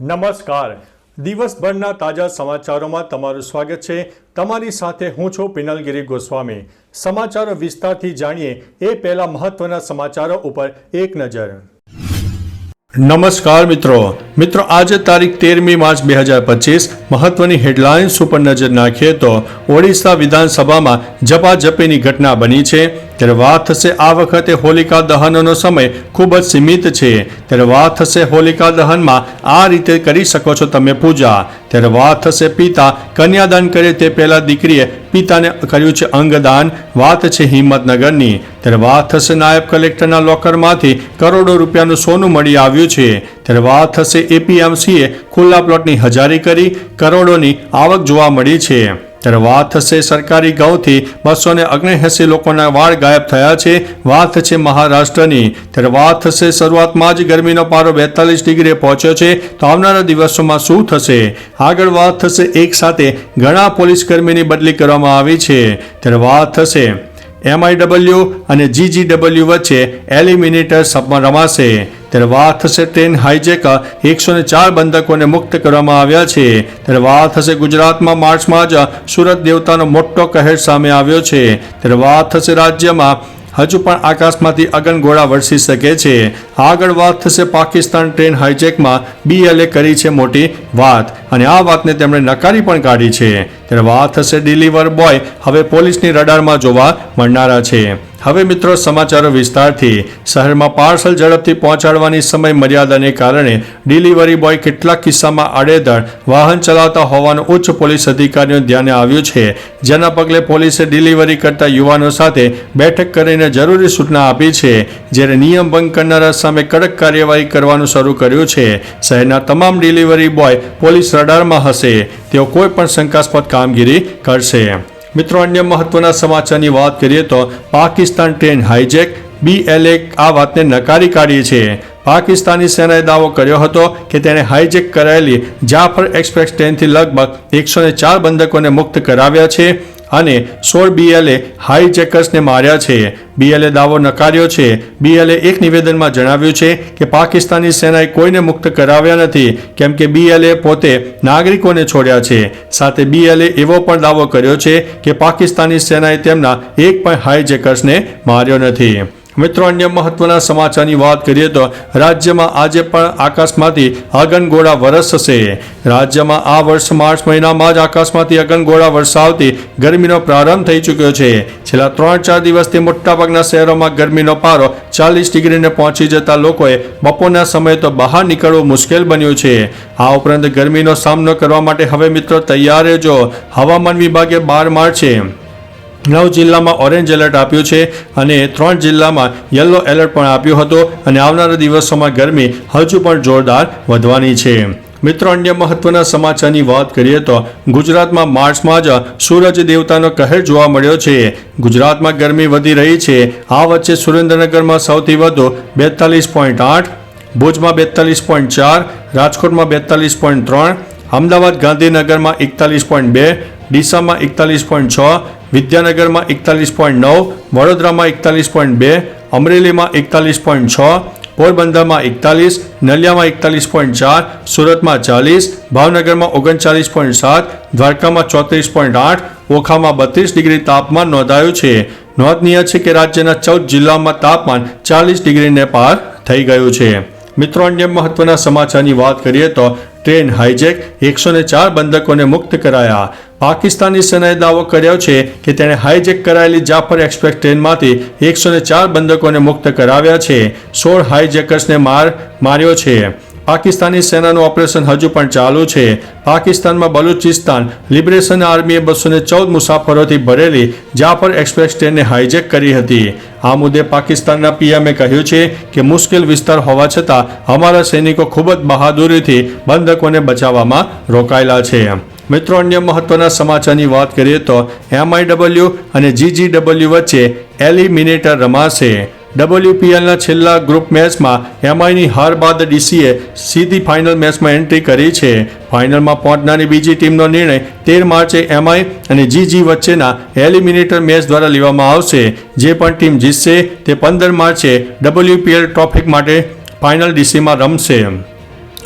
નમસ્કાર. દિવસભરના તાજા સમાચારોમાં તમારું સ્વાગત છે. તમારી સાથે હું છું પિનલગીરી ગોસ્વામી. સમાચારો વિસ્તારથી જાણીએ એ પહેલા મહત્વના સમાચારો ઉપર એક નજર. નમસ્કાર મિત્રો. મિત્રો, આજે તારીખ તેરમી માર્ચ બે હજાર પચીસ. મહત્વની હેડલાઇન્સ ઉપર નજર નાખીએ તો ઓડિશા વિધાનસભામાં ઝપાઝપીની ઘટના બની છે. ત્યારે વાત થશે આ વખતે હોલિકા દહનનો સમય ખૂબ જ સીમિત છે. ત્યારે વાત થશે હોલિકા દહનમાં આ રીતે કરી શકો છો તમે પૂજા. ત્યારે વાત થશે પિતા કન્યાદાન કરે તે પહેલાં દીકરીએ પિતાને કર્યું છે અંગદાન. વાત છે હિંમતનગરની. ત્યારે વાત થશે નાયબ કલેક્ટરના લોકરમાંથી કરોડો રૂપિયાનું સોનું મળી આવ્યું છે. ત્યારે વાત થશે એપીએમસીએ ખુલ્લા પ્લોટની હજારી કરી. કરોડોની આવક જોવા મળી છે. ત્યારે વાત થશે સરકારી ગૌથી બસો ને ઓગણએંસી લોકોના વાળ ગાયબ થયા છે. વાત છે મહારાષ્ટ્રની. ત્યારે વાત થશે શરૂઆતમાં જ ગરમીનો પારો બેતાલીસ ડિગ્રીએ પહોંચ્યો છે. તો આવનારા દિવસોમાં શું થશે? આગળ વાત થશે એક સાથે. ઘણા પોલીસ કર્મીની બદલી કરવામાં આવી છે. ત્યારે વાત થશે એમઆઈડબલ્યુ અને જીજીડબલ્યુ વચ્ચે એલિમિનેટર સપમાં રમાશે. ત્યારે વાત થશે ટ્રેન હાઈજેક. એકસો ને ચાર બંધકોને મુક્ત કરવામાં આવ્યા છે. ત્યારે વાત થશે ગુજરાતમાં માર્ચમાં જ સુરત દેવતાનો મોટો કહેર સામે આવ્યો છે. ત્યારે વાત થશે રાજ્યમાં. હજુ પણ આકાશમાંથી અગનગોળા વરસી શકે છે. આગળ વાત થશે પાકિસ્તાન ટ્રેન હાઈજેકમાં. બીએલએ કરી છે મોટી વાત. અને આ વાતને તેમણે નકારી પણ કાઢી છે. ત્યારે વાત થશે ડિલિવર બોય હવે પોલીસની રડારમાં જોવા મળનારા છે. હવે મિત્રો સમાચારો વિસ્તારથી શહેરમાં પાર્સલ ઝડપથી પહોંચાડવાની સમય મર્યાદાને કારણે ડિલિવરી બોય કેટલાક કિસ્સામાં આડેધડ વાહન ચલાવતા હોવાનું ઉચ્ચ પોલીસ અધિકારીઓ ધ્યાને આવ્યું છે. જેના પગલે પોલીસે ડિલિવરી કરતા યુવાનો સાથે બેઠક કરીને જરૂરી સૂચના આપી છે. જ્યારે નિયમ ભંગ કરનારા સામે કડક કાર્યવાહી કરવાનું શરૂ કર્યું છે. શહેરના તમામ ડિલિવરી બોય પોલીસ રડારમાં હશે. તેઓ કોઈ પણ શંકાસ્પદ કામગીરી કરશે. મિત્રો, અન્ય મહત્વના સમાચારની વાત કરીએ તો પાકિસ્તાન ટ્રેન હાઈજેક બીએલએ આ વાતને નકારી કાઢી છે. પાકિસ્તાની સેનાએ દાવો કર્યો હતો કે તેણે હાઈજેક કરાયેલી જાફર એક્સપ્રેસ ટ્રેનથી લગભગ એકસો ચાર બંધકોને મુક્ત કરાવ્યા છે. અને સોળ બીએલએ હાઈજેકર્સને માર્યા છે. બીએલએ દાવો નકાર્યો છે. બીએલએ એક નિવેદનમાં જણાવ્યું છે કે પાકિસ્તાની સેનાએ કોઈને મુક્ત કરાવ્યા નથી, કેમ કે બીએલએ પોતે નાગરિકોને છોડ્યા છે. સાથે બીએલએ એવો પણ દાવો કર્યો છે કે પાકિસ્તાની સેનાએ તેમના એક પણ હાઈજેકર્સને માર્યો નથી. મિત્રો, અન્ય મહત્વના સમાચારની વાત કરીએ તો રાજ્યમાં આજે પણ આકાશમાંથી અગનગોળા વરસશે. રાજ્યમાં આ વર્ષ માર્ચ મહિનામાં જ આકાશમાંથી અગનગોળા વરસાવતી ગરમીનો પ્રારંભ થઈ ચૂક્યો છે. છેલ્લા ત્રણ ચાર દિવસથી મોટાભાગના શહેરોમાં ગરમીનો પારો ચાલીસ ડિગ્રીને પહોંચી જતા લોકોએ બપોરના સમયે તો બહાર નીકળવું મુશ્કેલ બન્યું છે. આ ઉપરાંત ગરમીનો સામનો કરવા માટે હવે મિત્રો તૈયાર રહેજો. હવામાન વિભાગે બાર માર્ચે નવ જિલ્લામાં ઓરેન્જ એલર્ટ આપ્યું છે અને ત્રણ જિલ્લામાં યલો એલર્ટ પણ આપ્યો હતો અને આવનારા દિવસોમાં ગરમી હજુ પણ જોરદાર વધવાની છે. મિત્રો, અન્ય મહત્વના સમાચારની વાત કરીએ તો ગુજરાતમાં માર્ચમાં જ સૂરજ દેવતાનો કહેર જોવા મળ્યો છે. ગુજરાતમાં ગરમી વધી રહી છે. આ વચ્ચે સુરેન્દ્રનગરમાં સૌથી વધુ બેતાલીસ પોઈન્ટ આઠ, ભુજમાં બેતાલીસ પોઈન્ટ ચાર, રાજકોટમાં બેતાલીસ પોઈન્ટ ત્રણ, અમદાવાદ ગાંધીનગરમાં એકતાલીસ પોઈન્ટ બે, ડીસામાં એકતાલીસ પોઈન્ટ છ વિદ્યાનગરમાં એકતાલીસ પોઈન્ટ નવ, વડોદરામાં એકતાલીસ પોઈન્ટ બે, અમરેલીમાં એકતાલીસ પોઈન્ટ છ, પોરબંદરમાં એકતાલીસ, નલિયામાં એકતાલીસ પોઈન્ટ ચાર, સુરતમાં ચાલીસ, ભાવનગરમાં ઓગણચાલીસ પોઈન્ટ સાત, દ્વારકામાં ચોત્રીસ પોઈન્ટ આઠ, ઓખામાં બત્રીસ ડિગ્રી તાપમાન નોંધાયું છે. નોંધનીય છે કે રાજ્યના ચૌદ જિલ્લામાં તાપમાન ચાલીસ ડિગ્રીને પાર થઈ ગયું છે. મિત્રો, અન્ય મહત્વના સમાચારની વાત કરીએ તો ટ્રેન હાઈજેક એકસો ચાર બંધકોને મુક્ત કરાયા. પાકિસ્તાની સેનાએ દાવો કર્યો છે કે તેણે હાઈજેક કરાયેલી જાફર એક્સપ્રેસ ટ્રેનમાંથી એકસો ચાર બંધકોને મુક્ત કરાવ્યા છે. સોળ હાઈજેકર્સને માર માર્યો છે. પાકિસ્તાની સેનાનું ઓપરેશન હજુ પણ ચાલુ છે. પાકિસ્તાનમાં બલુચિસ્તાન, લિબરેશન આર્મીએ બસો ચૌદ મુસાફરોથી ભરેલી જાફર એક્સપ્રેસ ટ્રેનને હાઈજેક કરી હતી. આ મુદ્દે પાકિસ્તાનના પીએમએ કહ્યું છે કે મુશ્કેલ વિસ્તાર હોવા છતાં અમારા સૈનિકો ખૂબ જ બહાદુરીથી બંધકોને બચાવવામાં રોકાયેલા છે. મિત્રો, અન્ય મહત્વના સમાચારની વાત કરીએ તો એમઆઈડબલ્યુ અને જીજીડબલ્યુ વચ્ચે એલિમિનેટર રમાશે. ડબલ્યુપીએલના છેલ્લા ગ્રુપ મેચમાં એમઆઈની હાર બાદ ડીસીએ સીધી ફાઇનલ મેચમાં એન્ટ્રી કરી છે. ફાઇનલમાં પહોંચનારી બીજી ટીમનો નિર્ણય તેર માર્ચે એમઆઈ અને જીજી વચ્ચેના એલિમિનેટર મેચ દ્વારા લેવામાં આવશે. જે પણ ટીમ જીતશે તે પંદર માર્ચે ડબલ્યુપીએલ ટ્રોફી માટે ફાઇનલ ડીસીમાં રમશે.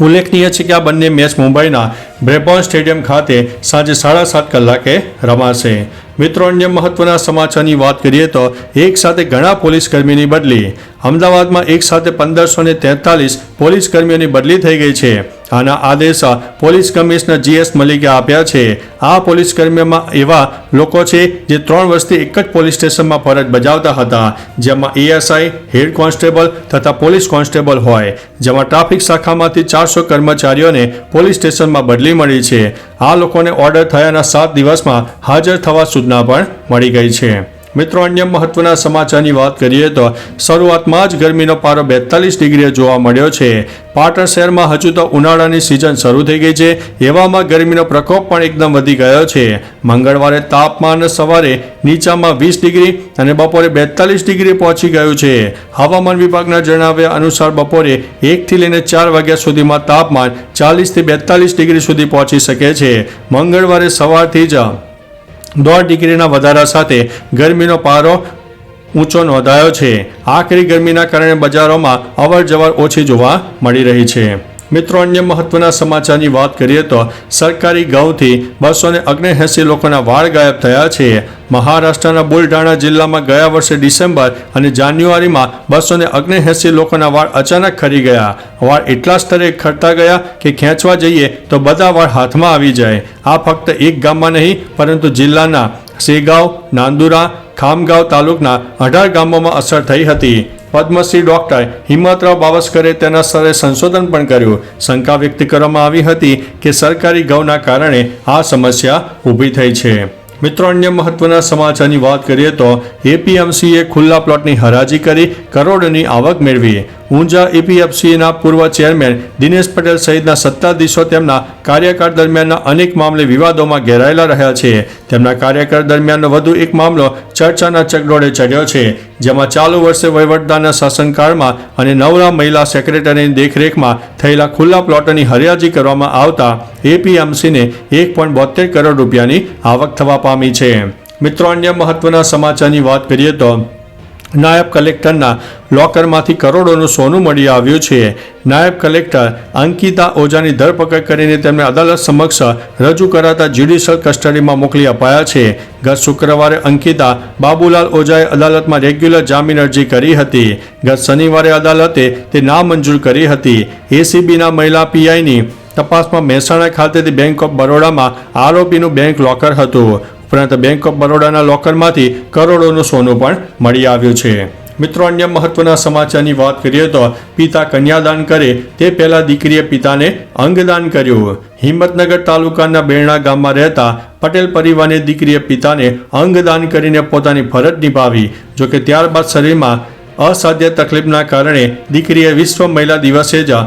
ઉલ્લેખનીય છે કે આ બંને મેચ મુંબઈના બ્રેબોન સ્ટેડિયમ ખાતે સાંજે સાડા સાત કલાકે રમાશે. મિત્રો, અન્ય મહત્વના સમાચારની વાત કરીએ તો એક સાથે ઘણા પોલીસ કર્મીની બદલી. અમદાવાદમાં એક સાથે પંદરસો ને તેતાલીસ પોલીસ કર્મીઓની બદલી થઈ ગઈ છે. આના આદેશ પોલીસ કમિશનર જીએસ મલિકે આપ્યા છે. આ પોલીસ કર્મીઓમાં એવા લોકો છે જે ત્રણ વર્ષથી એક જ પોલીસ સ્ટેશનમાં ફરજ બજાવતા હતા, જેમાં એએસઆઈ, હેડ કોન્સ્ટેબલ તથા પોલીસ કોન્સ્ટેબલ હોય, જેમાં ટ્રાફિક શાખામાંથી ચારસો કર્મચારીઓને પોલીસ સ્ટેશનમાં બદલી મળી છે. આ લોકોને ઓર્ડર થયાના સાત દિવસમાં હાજર થવા સૂચના પણ મળી ગઈ છે. મિત્રો, અન્ય મહત્વના સમાચારની વાત કરીએ તો શરૂઆતમાં જ ગરમીનો પારો બેતાલીસ ડિગ્રીએ જોવા મળ્યો છે. પાટણ શહેરમાં હજુ તો ઉનાળાની સિઝન શરૂ થઈ ગઈ છે. એવામાં ગરમીનો પ્રકોપ પણ એકદમ વધી ગયો છે. મંગળવારે તાપમાન સવારે નીચામાં વીસ ડિગ્રી અને બપોરે બેતાલીસ ડિગ્રી પહોંચી ગયું છે. હવામાન વિભાગના જણાવ્યા અનુસાર બપોરે એકથી લઈને ચાર વાગ્યા સુધીમાં તાપમાન ચાલીસથી બેતાલીસ ડિગ્રી સુધી પહોંચી શકે છે. મંગળવારે સવારથી જ દોઢ ડિગ્રીના વધારા સાથે ગરમીનો પારો ઊંચો નોંધાયો છે. આકરી ગરમીના કારણે બજારોમાં અવર જવર ઓછી જોવા મળી રહી છે. મિત્રો, અન્ય મહત્વના સમાચારની વાત કરીએ તો સરકારી ગૌથી બસો ને ઓગણએંસી લોકોના વાળ ગાયબ થયા છે. મહારાષ્ટ્રના બુલઢાણા જિલ્લામાં ગયા વર્ષે ડિસેમ્બર અને જાન્યુઆરીમાં બસો ને ઓગણએંસી લોકોના વાળ અચાનક ખરી ગયા. વાળ એટલા સ્તરે ખરતા ગયા કે ખેંચવા જઈએ તો બધા વાળ હાથમાં આવી જાય. આ ફક્ત એક ગામમાં નહીં, પરંતુ જિલ્લાના સેગાંવ, નાંદુરા, ખામગાંવ તાલુકના અઢાર ગામોમાં અસર થઈ હતી. પદ્મશ્રી ડોક્ટર હિંમતરાવ બાવસ્કરે તેના સ્તરે સંશોધન પણ કર્યું. શંકા વ્યક્ત કરવામાં આવી હતી કે સરકારી ગૌના કારણે આ સમસ્યા ઊભી થઈ છે. મિત્રો, અન્ય મહત્વના સમાચારની વાત કરીએ તો એપીએમસીએ ખુલ્લા પ્લોટની હરાજી કરી કરોડોની આવક મેળવી. ઊંઝા એપીએફસીના પૂર્વ ચેરમેન દિનેશ પટેલ સહિતના સત્તાધીશો તેમના કાર્યકાળ દરમિયાનના અનેક મામલે વિવાદોમાં ઘેરાયેલા રહ્યા છે. તેમના કાર્યકાળ દરમિયાનનો વધુ એક મામલો ચર્ચાના ચકડોળે ચડ્યો છે, જેમાં ચાલુ વર્ષે વહીવટદારના શાસનકાળમાં અને નવરા મહિલા સેક્રેટરીની દેખરેખમાં થયેલા ખુલ્લા પ્લોટોની હરિયાજી કરવામાં આવતા એપીએમસીને એક પોઈન્ટ બોતેર કરોડ રૂપિયાની આવક થવા પામી છે. મિત્રો, અન્ય મહત્વના સમાચારની વાત કરીએ તો નાયબ કલેક્ટરના લોકરમાંથી કરોડોનું સોનું મળી આવ્યું છે. નાયબ કલેક્ટર અંકિતા ઓઝાની ધરપકડ કરીને તેમને અદાલત સમક્ષ રજૂ કરાતા જ્યુડિશિયલ કસ્ટડીમાં મોકલી અપાયા છે. ગત શુક્રવારે અંકિતા બાબુલાલ ઓઝાએ અદાલતમાં રેગ્યુલર જામીન અરજી કરી હતી. ગત શનિવારે અદાલતે તે નામંજૂર કરી હતી. એસીબીના મહિલા પીઆઈની તપાસમાં મહેસાણા ખાતેથી બેંક ઓફ બરોડામાં આરોપીનું બેંક લોકર હતું. ઉપરાંત બેંક ઓફ બરોડાના લોકરમાંથી કરોડોનું સોનું પણ મળી આવ્યું છે. મિત્રો, અન્ય મહત્વના સમાચારની વાત કરીએ તો પિતા કન્યાદાન કરે તે પહેલા દીકરીએ પિતાને અંગદાન કર્યું. હિંમતનગર તાલુકાના બેરણા ગામમાં રહેતા પટેલ પરિવારની દીકરીએ પિતાને અંગદાન કરીને પોતાની ફરજ નિભાવી જોકે ત્યારબાદ શરીરમાં અસાધ્ય તકલીફના કારણે દીકરીએ વિશ્વ મહિલા દિવસે જ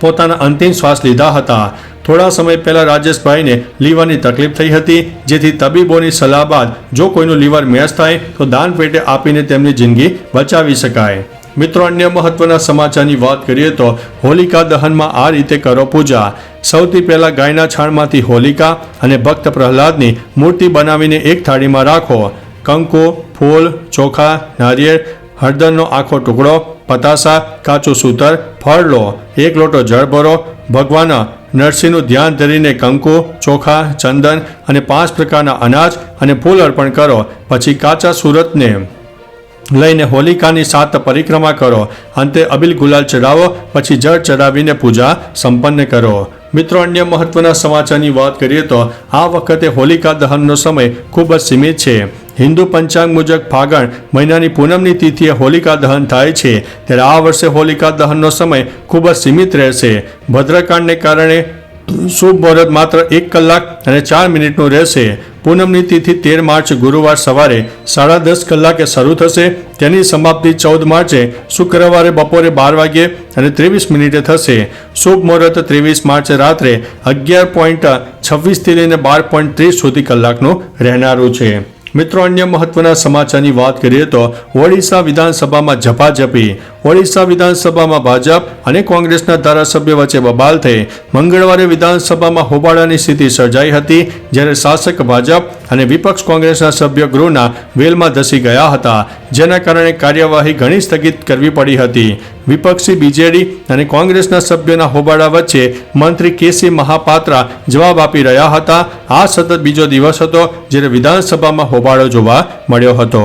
પોતાના અંતિમ શ્વાસ લીધા હતા. થોડા સમય પહેલાં રાજેશભાઈને લીવરની તકલીફ થઈ હતી. જેથી તબીબોની સલાહ બાદ જો કોઈનું લીવર મેચ થાય, તો દાન પેટે આપીને તેમની જિંદગી બચાવી શકાય. મિત્રો, અન્ય મહત્વના સમાચારની વાત કરીએ તો હોલિકા દહનમાં આ રીતે કરો પૂજા. સૌથી પહેલાં ગાયના છાણમાંથી હોલિકા અને ભક્ત પ્રહલાદની મૂર્તિ બનાવીને એક થાળીમાં રાખો. કંકુ, ફૂલ, ચોખા, નારિયેળ, હળદરનો આખો ટુકડો, પતાસા, કાચું સૂતર, ફળ લો. એક લોટો જળ ભરો. ભગવાન નરસિંહનું ધ્યાન ધરીને કંકુ, ચોખા, ચંદન અને પાંચ પ્રકારના અનાજ અને ફૂલ અર્પણ કરો. પછી કાચા સુરતને લઈને હોલિકાની સાત પરિક્રમા કરો. અંતે અબિલ ગુલાલ ચડાવો પછી જળ ચડાવીને પૂજા સંપન્ન કરો. મિત્રો, અન્ય મહત્વના સમાચારની વાત કરીએ તો આ વખતે હોલિકા દહનનો સમય ખૂબ જ સીમિત છે. હિન્દુ પંચાંગ મુજબ ફાગણ મહિનાની પૂનમની તિથિએ હોલિકા દહન થાય છે. ત્યારે આ વર્ષે હોલિકા દહનનો સમય ખૂબ જ સીમિત રહેશે. ભદ્રકાંડને કારણે શુભ મુહૂર્ત માત્ર એક કલાક અને ચાર મિનિટનું રહેશે. પૂનમની તિથિ તેર માર્ચ ગુરુવાર સવારે સાડા દસ કલાકે શરૂ થશે. તેની સમાપ્તિ ચૌદ માર્ચે શુક્રવારે બપોરે બાર વાગ્યે અને ત્રેવીસ મિનિટે થશે. શુભ મુહૂર્ત ત્રેવીસ માર્ચે રાત્રે અગિયાર પોઈન્ટ છવ્વીસથી લઈને બાર પોઈન્ટ ત્રીસ સુધી કલાકનું રહેનારું છે. મિત્રો, અન્ય મહત્વના સમાચારની વાત કરીએ તો ઓડિશા વિધાનસભામાં ઝપાઝપી ઓડિશા વિધાનસભામાં ભાજપ અને કોંગ્રેસના ધારાસભ્ય વચ્ચે બબાલ થઈ. મંગળવારે વિધાનસભામાં હોબાળાની સ્થિતિ સર્જાઈ હતી, જ્યારે શાસક ભાજપ અને વિપક્ષ કોંગ્રેસના સભ્ય ગૃહના વેલમાં ધસી ગયા હતા, જેના કારણે કાર્યવાહી ઘણી સ્થગિત કરવી પડી હતી. વિપક્ષી બીજેડી અને કોંગ્રેસના સભ્યોના હોબાળા વચ્ચે મંત્રી કેસી મહાપાત્રા જવાબ આપી રહ્યા હતા. આ સતત બીજો દિવસ હતો, જ્યારે વિધાનસભામાં હોબાળો જોવા મળ્યો હતો.